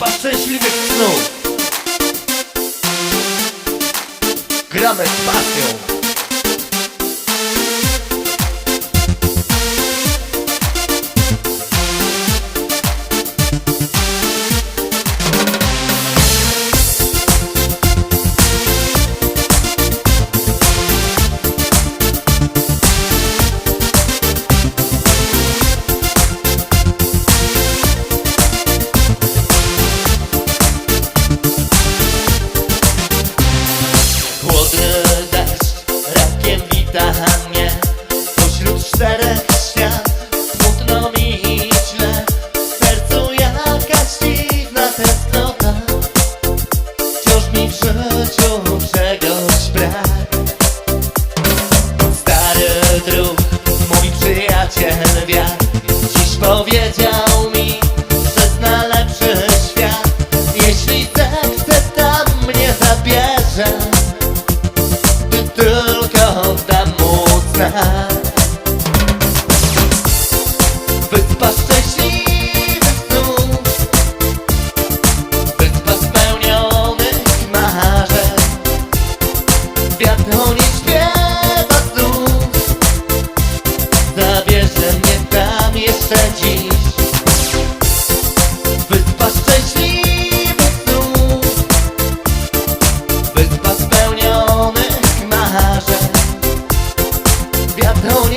Wam szczęśliwych snów Gramy z pasją. Powiedział mi, że zna lepszy świat. Jeśli zechce, tam mnie zabierze Gdy tylko dam mu znak. Wyspa szczęśliwych snów Wyspa spełnionych marzeń. Wiatr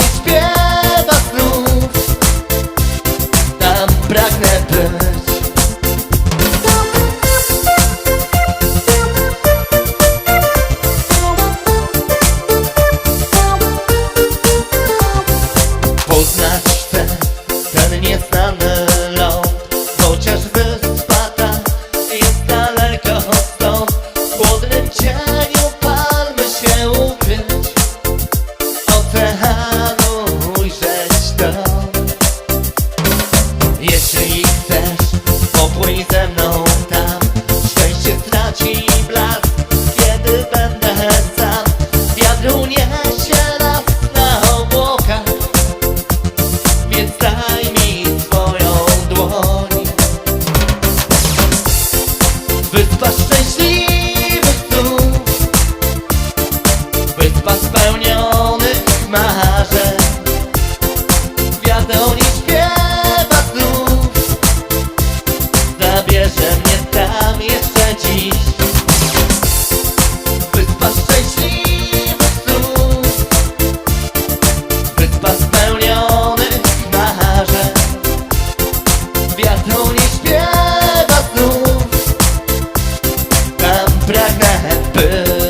успех and no never